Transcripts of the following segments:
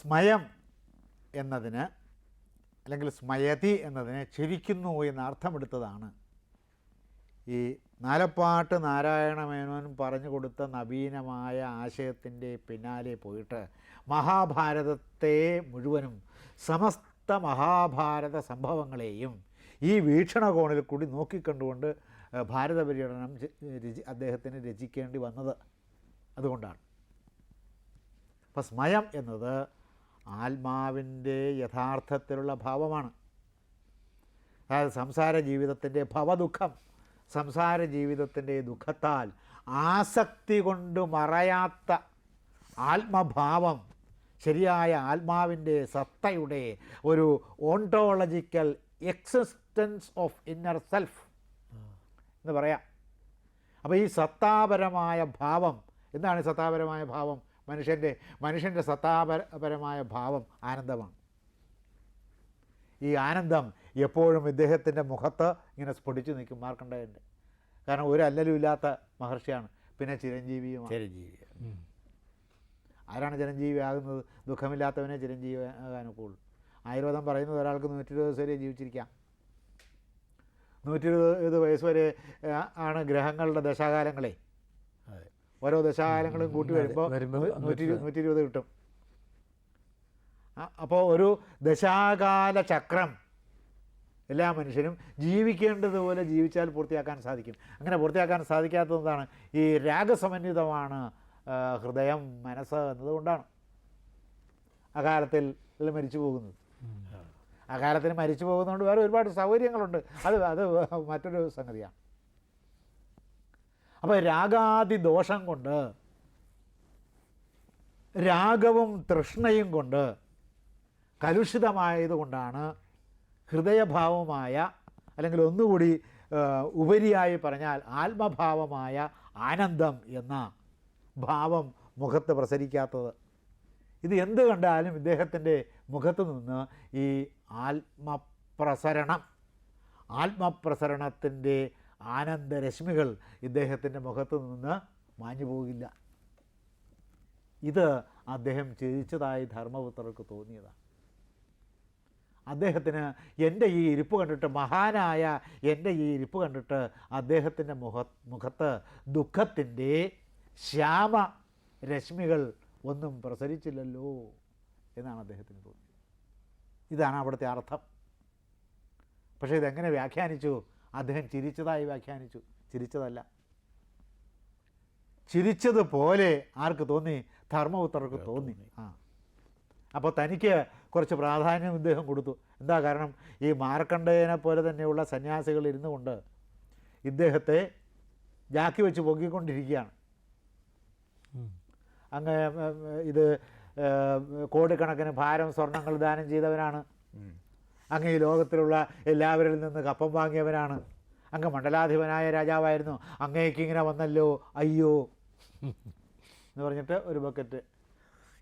സ്മയം എന്നതിന് അല്ലെങ്കിൽ സ്മയതി എന്നതിന് ചിരിക്കുന്നു എന്ന് അർത്ഥമെടുത്തതാണ്. ഈ നാലപ്പാട്ട് നാരായണമേനോൻ പറഞ്ഞു കൊടുത്ത നവീനമായ ആശയത്തിന്റെ പിന്നാലെ പോയിട്ട് മഹാഭാരതത്തെ മുഴുവനും സമസ്ത മഹാഭാരത സംഭവങ്ങളെയും ഈ വീക്ഷണകോണിൽ കൂടി നോക്കിക്കണ്ടുകൊണ്ട് ഭാരത പര്യടനം രചി അദ്ദേഹത്തിന് രചിക്കേണ്ടി വന്നത് അതുകൊണ്ടാണ്. അപ്പം സ്മയം എന്നത് ആത്മാവിന്റെ യഥാർത്ഥത്തിലുള്ള ഭാവമാണ്. അതായത് സംസാര ജീവിതത്തിന്റെ ഭവദുഃഖം സംസാര ജീവിതത്തിന്റെ ദുഃഖത്താൽ ആസക്തി കൊണ്ട് മറയാത്ത ആത്മഭാവം ശരിയായ ആത്മാവിന്റെ സത്തയുടെ ഒരു ontological existence of inner self എന്ന് പറയാം. അപ്പോൾ ഈ സത്താപരമായ ഭാവം എന്താണ് സത്താപരമായ ഭാവം? മനുഷ്യന്റെ മനുഷ്യന്റെ സത്താപരപരമായ ഭാവം ആനന്ദമാണ്. ഈ ആനന്ദം എപ്പോഴും ഇദ്ദേഹത്തിന്റെ മുഖത്ത് ഇങ്ങനെ സ്ഫുടിച്ചു നിൽക്കും മാർക്കണ്ടേന്റെ കാരണം ഒരു അല്ലലും ഇല്ലാത്ത മഹർഷിയാണ്. പിന്നെ ചിരഞ്ജീവിയുമാണ്. ചിരഞ്ജീവി. ആരാണ് ചിരഞ്ജീവി ആകുന്നത്? ദുഃഖമില്ലാത്തവനെ ചിരഞ്ജീവി ആകാനൊക്കെയുള്ളൂ ആയുർവേദം പറയുന്നത് ഒരാൾക്ക് നൂറ്റി ഇരുപത് ദിവസം വരെ ജീവിച്ചിരിക്കാം. നൂറ്റി ഇരുപത് വയസ്സ് വരെ ആണ് ഗ്രഹങ്ങളുടെ ദശാകാലങ്ങളെ. ഓരോ ദശകാലങ്ങളും കൂട്ടി വരുമ്പോൾ നൂറ്റി നൂറ്റി ഇരുപത്. കിട്ടും. അപ്പോൾ ഒരു ദശാകാല ചക്രം എല്ലാ മനുഷ്യനും ജീവിക്കേണ്ടതുപോലെ ജീവിച്ചാൽ പൂർത്തിയാക്കാൻ സാധിക്കും. അങ്ങനെ പൂർത്തിയാക്കാൻ സാധിക്കാത്തതാണ് ഈ രാഗസമന്വിതമാണ് ഹൃദയം മനസ്സ് എന്നതുകൊണ്ടാണ് അകാലത്തിൽ മരിച്ചു പോകുന്നത്. അകാലത്തിന് മരിച്ചു പോകുന്നതുകൊണ്ട് വേറെ ഒരുപാട് സൗകര്യങ്ങളുണ്ട്. അത് അത് മറ്റൊരു സംഗതിയാണ്. അപ്പോൾ രാഗാദി ദോഷം കൊണ്ട് രാഗവും തൃഷ്ണയും കൊണ്ട് കലുഷിതമായതുകൊണ്ടാണ് ഹൃദയഭാവമായ അല്ലെങ്കിൽ ഒന്നുകൂടി ഉപരിയായി പറഞ്ഞാൽ ആത്മഭാവമായ ആനന്ദം എന്ന ഭാവം മുഖത്ത് പ്രസരിക്കാത്തത്. ഇത് എന്ത് കണ്ടാലും ഇദ്ദേഹത്തിന്റെ മുഖത്ത് നിന്ന് ഈ ആത്മപ്രസരണം ആത്മപ്രസരണത്തിന്റെ ആനന്ദരശ്മികൾ ഇദ്ദേഹത്തിന്റെ മുഖത്ത് നിന്ന് മാഞ്ഞു പോകില്ല. ഇത് അദ്ദേഹം ചിരിച്ചതായി ധർമ്മപുത്രർക്ക് തോന്നിയതാണ് അദ്ദേഹത്തിന് എന്റെ ഈ ഇരിപ്പ് കണ്ടിട്ട് മഹാനായ എന്റെ ഈ ഇരിപ്പ് കണ്ടിട്ട് അദ്ദേഹത്തിന്റെ മുഖ മുഖത്ത് ദുഃഖത്തിന്റെ ശ്യാമ രശ്മികൾ ഒന്നും പ്രസരിച്ചില്ലല്ലോ എന്നാണ് അദ്ദേഹത്തിന് തോന്നിയത്. ഇതാണ് അവിടുത്തെ അർത്ഥം. പക്ഷേ ഇതെങ്ങനെ വ്യാഖ്യാനിച്ചു? അദ്ദേഹം ചിരിച്ചതായി വ്യാഖ്യാനിച്ചു. ചിരിച്ചതല്ല. ചിരിച്ചതുപോലെ ആർക്ക് തോന്നി? ധർമ്മപുത്രർക്ക് തോന്നി. ആ. അപ്പോൾ തനിക്ക് കുറച്ച് പ്രാധാന്യം ഇദ്ദേഹം കൊടുത്തു. എന്താ കാരണം? ഈ മാർക്കണ്ഡേയനെ പോലെ തന്നെയുള്ള സന്യാസികൾ ഇരുന്നു കൊണ്ട് ഇദ്ദേഹത്തെ ജാക്കി വെച്ച് പൊക്കിക്കൊണ്ടിരിക്കുകയാണ്. അങ്ങ് ഇത് കോടിക്കണക്കിന് ഭാരം സ്വർണങ്ങൾ ദാനം ചെയ്തവനാണ്. അങ്ങ് ഈ ലോകത്തിലുള്ള എല്ലാവരിൽ നിന്ന് കപ്പം വാങ്ങിയവനാണ്. അങ്ങ് മണ്ഡലാധിപനായ രാജാവായിരുന്നു. അങ്ങേക്ക് ഇങ്ങനെ വന്നല്ലോ. അയ്യോ. എന്ന് പറഞ്ഞിട്ട് ഒരു ബക്കറ്റ്.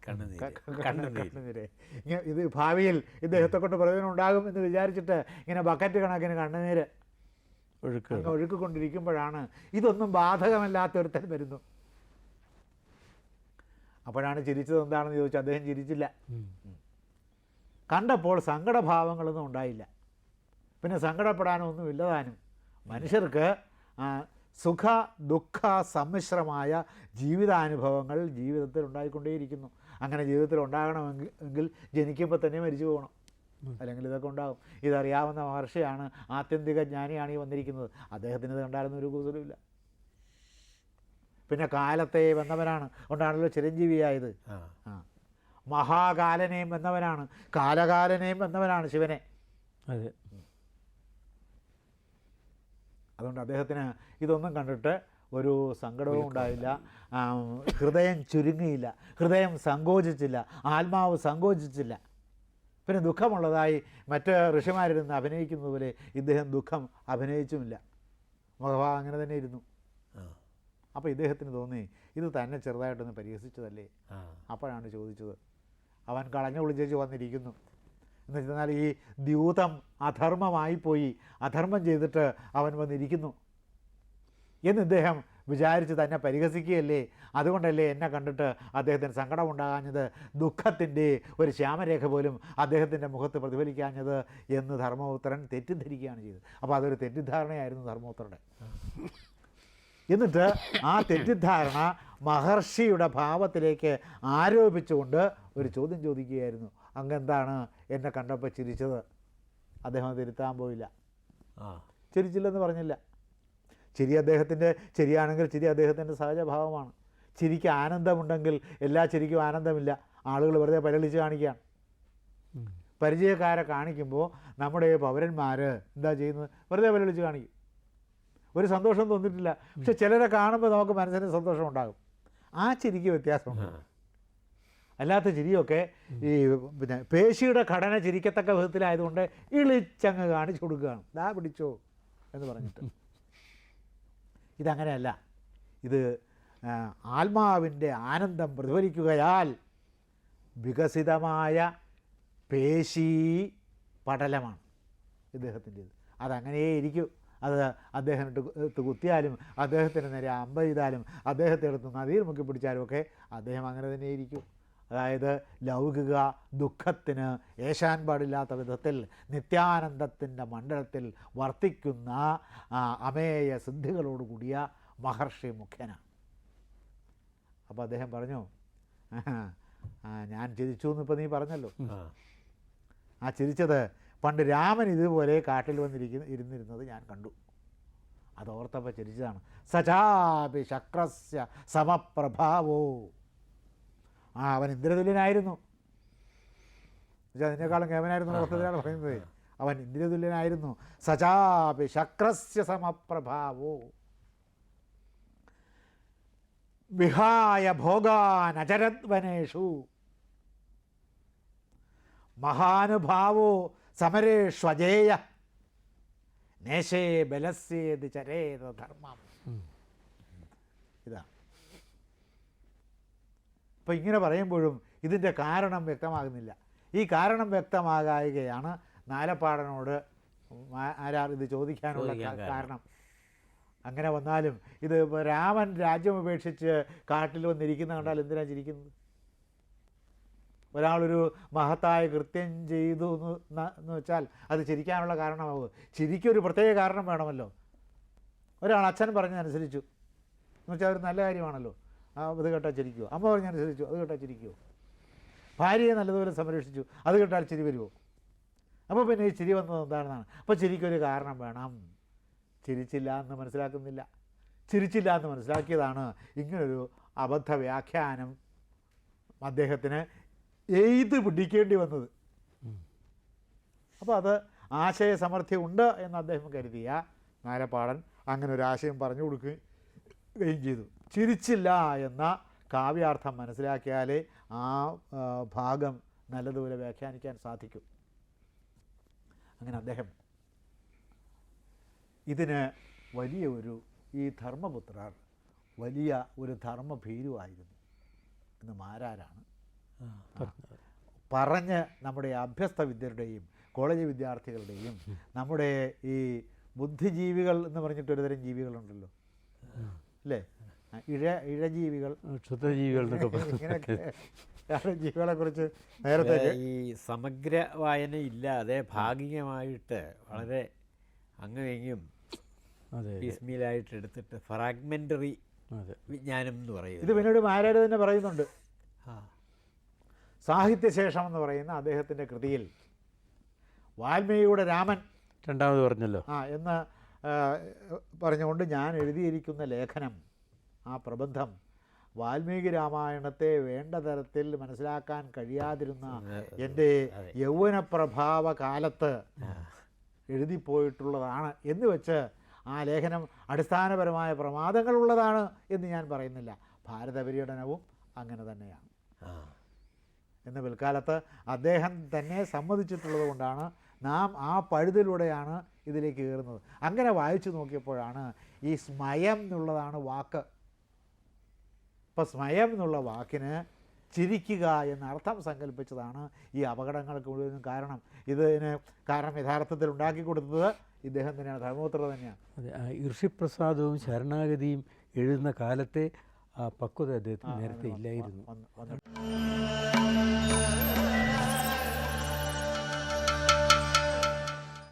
കണ്ണുനീര്. ഇത് ഭാവിയിൽ ഇദ്ദേഹത്തെ കൊണ്ട് പ്രയോജനം ഉണ്ടാകും എന്ന് വിചാരിച്ചിട്ട് ഇങ്ങനെ ബക്കറ്റ് കണക്കിന് കണ്ണുനീര് ഒഴുക്ക്. അങ്ങ് ഒഴുക്കിക്കൊണ്ടിരിക്കുമ്പോഴാണ്. ഇതൊന്നും ബാധകമല്ലാത്തൊരുത്തൻ വരുന്നു. അപ്പോഴാണ് ചിരിച്ചത് എന്താണെന്ന് ചോദിച്ചാൽ അദ്ദേഹം ചിരിച്ചില്ല. കണ്ടപ്പോൾ സങ്കടഭാവങ്ങളൊന്നും ഉണ്ടായില്ല. പിന്നെ സങ്കടപ്പെടാനൊന്നും ഇല്ലതാനും. മനുഷ്യർക്ക് സുഖ ദുഃഖ സമ്മിശ്രമായ ജീവിതാനുഭവങ്ങൾ ജീവിതത്തിൽ ഉണ്ടായിക്കൊണ്ടേയിരിക്കുന്നു. അങ്ങനെ ജീവിതത്തിൽ ഉണ്ടാകണമെങ്കിൽ എങ്കിൽ ജനിക്കുമ്പോൾ തന്നെ മരിച്ചു പോകണം. അല്ലെങ്കിൽ ഇതൊക്കെ ഉണ്ടാകും. ഇതറിയാവുന്ന മഹർഷിയാണ് ആത്യന്തിക ജ്ഞാനിയാണ് ഈ വന്നിരിക്കുന്നത്. അദ്ദേഹത്തിന് ഇത് കണ്ടായിരുന്ന ഒരു കൂസലുമില്ല പിന്നെ കാലത്തെ വന്നവനാണ്. കൊണ്ടാണല്ലോ ചിരഞ്ജീവിയായത്. ആ. ആ. മഹാകാലനെയും എന്നവനാണ് കാലകാലനെയും എന്നവനാണ് ശിവനെ. അതെ. അതുകൊണ്ട് അദ്ദേഹത്തിന് ഇതൊന്നും കണ്ടിട്ട് ഒരു സങ്കടവും ഉണ്ടായില്ല. ഹൃദയം ചുരുങ്ങിയില്ല. ഹൃദയം സങ്കോചിച്ചില്ല. ആത്മാവ് സങ്കോചിച്ചില്ല. പിന്നെ ദുഃഖമുള്ളതായി മറ്റ് ഋഷിമാരിരുന്ന് അഭിനയിക്കുന്നത് പോലെ ഇദ്ദേഹം ദുഃഖം അഭിനയിച്ചുമില്ല. മുഖഭാവം അങ്ങനെ തന്നെ ഇരുന്നു. അപ്പോൾ ഇദ്ദേഹത്തിന് തോന്നി ഇത് തന്നെ ചെറുതായിട്ടൊന്ന് പരിഹസിച്ചതല്ലേ? അപ്പോഴാണ് ചോദിച്ചത്. അവൻ കളഞ്ഞു വിളിച്ചേച്ച് വന്നിരിക്കുന്നു. എന്ന് വെച്ചാൽ ഈ ദ്യൂതം അധർമ്മമായിപ്പോയി അധർമ്മം ചെയ്തിട്ട് അവൻ വന്നിരിക്കുന്നു. എന്ന് ഇദ്ദേഹം വിചാരിച്ച് തന്നെ പരിഹസിക്കുകയല്ലേ? അതുകൊണ്ടല്ലേ എന്നെ കണ്ടിട്ട് അദ്ദേഹത്തിന് സങ്കടമുണ്ടാകാഞ്ഞത്? ദുഃഖത്തിന്റെ ഒരു ശ്യാമരേഖ പോലും അദ്ദേഹത്തിന്റെ മുഖത്ത് പ്രതിഫലിക്കാഞ്ഞത് എന്ന് ധർമ്മപുത്രൻ തെറ്റിദ്ധരിക്കുകയാണ് ചെയ്തത്. അപ്പോൾ അതൊരു തെറ്റിദ്ധാരണയായിരുന്നു ധർമ്മപുത്രന്റെ. എന്നിട്ട് ആ തെറ്റിദ്ധാരണ മഹർഷിയുടെ ഭാവത്തിലേക്ക് ആരോപിച്ചുകൊണ്ട് ഒരു ചോദ്യം ചോദിക്കുകയായിരുന്നു. അങ്ങെന്താണ് എന്നെ കണ്ടപ്പോൾ ചിരിച്ചത്? അദ്ദേഹം തിരുത്താൻ പോയില്ല. ആ. ചിരിച്ചില്ലെന്ന് പറഞ്ഞില്ല. ചിരി അദ്ദേഹത്തിന്റെ ചിരിയാണെങ്കിൽ ചിരി അദ്ദേഹത്തിന്റെ സഹജഭാവമാണ്. ചിരിക്ക് ആനന്ദമുണ്ടെങ്കിൽ എല്ലാ ചിരിക്കും ആനന്ദമില്ല. ആളുകൾ വെറുതെ പരിളിച്ച് കാണിക്കുകയാണ്. പരിചയക്കാരെ കാണിക്കുമ്പോൾ നമ്മുടെ പൗരന്മാർ എന്താ ചെയ്യുന്നത്? വെറുതെ പരിളിച്ച് കാണിക്കും. ഒരു സന്തോഷം തോന്നിയിട്ടില്ല. പക്ഷെ ചിലരെ കാണുമ്പോൾ നമുക്ക് മനസ്സിന് സന്തോഷം ഉണ്ടാകും ആ ചിരിക്ക് വ്യത്യാസമുണ്ട്. അല്ലാത്ത ചിരിയൊക്കെ ഈ പിന്നെ പേശിയുടെ ഘടന ചിരിക്കത്തക്ക വിധത്തിലായതുകൊണ്ട് ഇളിച്ചങ്ങ് കാണിച്ചു കൊടുക്കുകയാണ്. ദാ പിടിച്ചോ എന്ന് പറഞ്ഞിട്ട്. ഇതങ്ങനെയല്ല. ഇത് ആത്മാവിന്റെ ആനന്ദം പ്രതിഫലിക്കുകയാൽ വികസിതമായ പേശി പടലമാണ് ഇദ്ദേഹത്തിന്റേത്. അതങ്ങനെയേ ഇരിക്കൂ. അത് അദ്ദേഹം ഇട്ട് കുത്തിയാലും അദ്ദേഹത്തിന് നേരെ അമ്പ ചെയ്താലും അദ്ദേഹത്തെ എടുത്ത് നദിയിൽ മുക്കി പിടിച്ചാലും ഒക്കെ അദ്ദേഹം അങ്ങനെ തന്നെ ഇരിക്കും. അതായത് ലൗകിക ദുഃഖത്തിന് ഏശാൻ പാടില്ലാത്ത വിധത്തിൽ നിത്യാനന്ദത്തിന്റെ മണ്ഡലത്തിൽ വർത്തിക്കുന്ന അമേയ സിദ്ധികളോടുകൂടിയ മഹർഷി മുഖ്യനാണ് അപ്പോൾ അദ്ദേഹം പറഞ്ഞു ഞാൻ ചിരിച്ചു എന്നിപ്പോൾ നീ പറഞ്ഞല്ലോ. ആ. ചിരിച്ചത് പണ്ട് രാമൻ ഇതുപോലെ കാട്ടിൽ വന്നിരിക്കുന്ന ഇരുന്നിരുന്നത് ഞാൻ കണ്ടു. അത് ഓർത്തപ്പോൾ ചിരിച്ചതാണ്. സചാപി ശക്രസ്യ സമപ്രഭാവോ ആ അവൻ ഇന്ദ്രതുല്യനായിരുന്നു അതിനേക്കാളും കേവനായിരുന്നു ഓർത്തതിനാണ് പറയുന്നത്. അവൻ ഇന്ദ്രതുല്യനായിരുന്നു സജാപി ശക്രസ്യ സമപ്രഭാവോ. വിഹായ ഭോഗാനചരദ്വനേഷു മഹാനുഭാവോ സമരേഷ്വജേയ. നേശേ ബലസ്യേത് ചരേത ധർമ്മം. ഇതാണ് അപ്പോൾ ഇങ്ങനെ പറയുമ്പോഴും ഇതിന്റെ കാരണം വ്യക്തമാകുന്നില്ല. ഈ കാരണം വ്യക്തമാകായികയാണ് നാലപ്പാടനോട് ആരാർ ഇത് ചോദിക്കാനുള്ള കാരണം. അങ്ങനെ വന്നാലും ഇത് രാമൻ രാജ്യം ഉപേക്ഷിച്ച് കാട്ടിൽ വന്നിരിക്കുന്ന കണ്ടാൽ എന്തിനാണ് ചിരിക്കുന്നത്? ഒരാളൊരു മഹത്തായ കൃത്യം ചെയ്തു എന്ന് വെച്ചാൽ അത് ചിരിക്കാനുള്ള കാരണമാവുക. ചിരിക്കൊരു പ്രത്യേക കാരണം വേണമല്ലോ. ഒരാൾ അച്ഛൻ പറഞ്ഞതനുസരിച്ചു. എന്ന് വെച്ചാൽ ഒരു നല്ല കാര്യമാണല്ലോ. അത് കേട്ടാൽ ചിരിക്കുമോ അമ്മ പറഞ്ഞതനുസരിച്ചു അത് കേട്ടാൽ ചിരിക്കുമോ ഭാര്യയെ നല്ലതുപോലെ സംരക്ഷിച്ചു. അത് കേട്ടാൽ ചിരി വരുമോ അപ്പോൾ പിന്നെ ഈ ചിരി വന്നത് എന്താണെന്നാണ്? അപ്പോൾ ചിരിക്കൊരു കാരണം വേണം. ചിരിച്ചില്ല എന്ന് മനസ്സിലാക്കുന്നില്ല. ചിരിച്ചില്ല എന്ന് മനസ്സിലാക്കിയതാണ് ഇങ്ങനൊരു അബദ്ധ വ്യാഖ്യാനം അദ്ദേഹത്തിന് എയ്ത് പിടിക്കേണ്ടി വന്നത്. അപ്പോൾ അത് ആശയസമർത്ഥ്യം ഉണ്ട് എന്ന് അദ്ദേഹം കരുതിയ നാലപ്പാടൻ അങ്ങനെ ഒരു ആശയം പറഞ്ഞു കൊടുക്കുകയും ചെയ്തു. ചിരിച്ചില്ല എന്ന കാവ്യാർത്ഥം മനസ്സിലാക്കിയാലേ ആ ഭാഗം നല്ലതുപോലെ വ്യാഖ്യാനിക്കാൻ സാധിക്കും. അങ്ങനെ അദ്ദേഹം ഇതിന് വലിയ ഒരു ഈ ധർമ്മപുത്രർ വലിയ ഒരു ധർമ്മഭീരുവായിരുന്നു എന്ന് മാരാരാണ്? പറഞ്ഞ് നമ്മുടെ അഭ്യസ്ത വിദ്യരുടെയും കോളേജ് വിദ്യാർത്ഥികളുടെയും നമ്മുടെ ഈ ബുദ്ധിജീവികൾ എന്ന് പറഞ്ഞിട്ട് ഒരുതരം ജീവികളുണ്ടല്ലോ. അല്ലേ? ഇഴ ഇഴജീവികൾ. ക്ഷുദ്രജീവികൾ ജീവികളെ കുറിച്ച് നേരത്തെ ഈ സമഗ്ര വായന ഇല്ലാതെ ഭാഗികമായിട്ട് വളരെ അങ്ങനെയും അതെ എടുത്തിട്ട് ഫ്രാഗ്മെന്ററി അതെ. വിജ്ഞാനം എന്ന് ഇത് പറയുന്നത് പിന്നീട് മാരാര് തന്നെ പറയുന്നുണ്ട്. ആ, സാഹിത്യശേഷം എന്ന് പറയുന്ന അദ്ദേഹത്തിന്റെ കൃതിയിൽ വാൽമീകിയുടെ രാമൻ രണ്ടാമത് പറഞ്ഞല്ലോ. ആ എന്ന് പറഞ്ഞുകൊണ്ട് ഞാൻ എഴുതിയിരിക്കുന്ന ലേഖനം ആ പ്രബന്ധം വാൽമീകി രാമായണത്തെ വേണ്ട തരത്തിൽ മനസ്സിലാക്കാൻ കഴിയാതിരുന്ന എന്റെ യൗവനപ്രഭാവ കാലത്ത് എഴുതിപ്പോയിട്ടുള്ളതാണ് എന്ന് വെച്ച് ആ ലേഖനം അടിസ്ഥാനപരമായ പ്രമാദങ്ങളുള്ളതാണ് എന്ന് ഞാൻ പറയുന്നില്ല. ഭാരത പര്യടനവും അങ്ങനെ തന്നെയാണ്. എന്ന് പിൽക്കാലത്ത് അദ്ദേഹം തന്നെ സമ്മതിച്ചിട്ടുള്ളത് കൊണ്ടാണ് നാം ആ പഴുതിലൂടെയാണ് ഇതിലേക്ക് കയറുന്നത്. അങ്ങനെ വായിച്ചു നോക്കിയപ്പോഴാണ് ഈ സ്മയം എന്നുള്ളതാണ് വാക്ക്. ഇപ്പോൾ സ്മയം എന്നുള്ള വാക്കിന് ചിരിക്കുക എന്ന അർത്ഥം സങ്കല്പിച്ചതാണ് ഈ അപകടങ്ങൾക്ക് മുഴുവനും കാരണം. ഇതിന് കാരണം യഥാർത്ഥത്തിൽ ഉണ്ടാക്കി കൊടുത്തത് ഇദ്ദേഹം തന്നെയാണ് ധർമ്മപുത്ര തന്നെയാണ്. അതെ ഋഷിപ്രസാദവും ശരണാഗതിയും എഴുതുന്ന കാലത്തെ ആ പക്വത അദ്ദേഹത്തിന് നേരത്തെ ഇല്ലായിരുന്നു.